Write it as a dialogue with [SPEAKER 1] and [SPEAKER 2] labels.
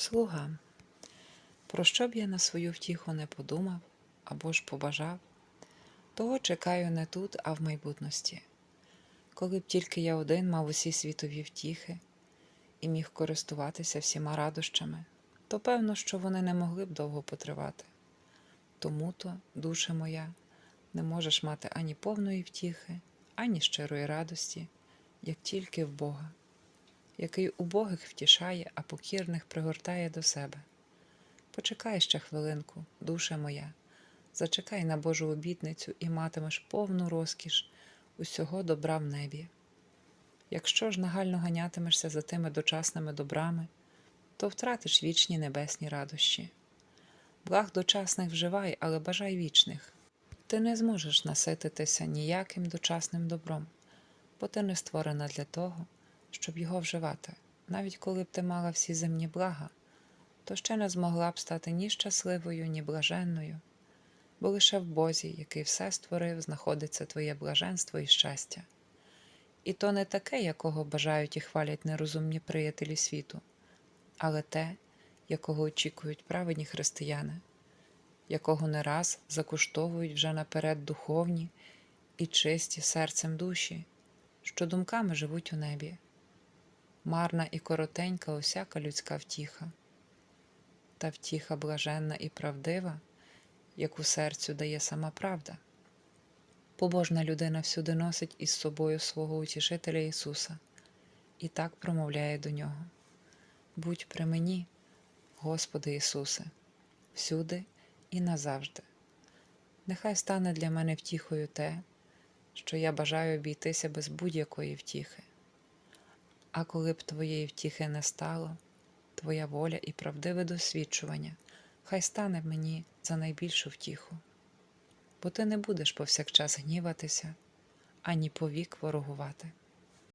[SPEAKER 1] Слуга, про що б я на свою втіху не подумав або ж побажав, того чекаю не тут, а в майбутності. Коли б тільки я один мав усі світові втіхи і міг користуватися всіма радощами, то певно, що вони не могли б довго потривати. Тому то, душа моя, не можеш мати ані повної втіхи, ані щирої радості, як тільки в Бога, який убогих втішає, а покірних пригортає до себе. Почекай ще хвилинку, душа моя, зачекай на Божу обітницю і матимеш повну розкіш усього добра в небі. Якщо ж нагально ганятимешся за тими дочасними добрами, то втратиш вічні небесні радощі. Благ дочасних вживай, але бажай вічних. Ти не зможеш насититися ніяким дочасним добром, бо ти не створена для того, щоб його вживати. Навіть коли б ти мала всі земні блага, то ще не змогла б стати ні щасливою, ні блаженною, бо лише в Бозі, який все створив, знаходиться твоє блаженство і щастя. І то не таке, якого бажають і хвалять нерозумні приятелі світу, але те, якого очікують праведні християни, якого не раз закуштовують вже наперед духовні і чисті серцем душі, що думками живуть у небі. Марна і коротенька усяка людська втіха, та втіха блаженна і правдива, яку серцю дає сама правда. Побожна людина всюди носить із собою свого утішителя Ісуса і так промовляє до нього: Будь при мені, Господи Ісусе, всюди і назавжди. Нехай стане для мене втіхою те, що я бажаю обійтися без будь-якої втіхи. А коли б твоєї втіхи не стало, твоя воля і правдиве досвідчування хай стане мені за найбільшу втіху, бо ти не будеш повсякчас гніватися ані повік ворогувати.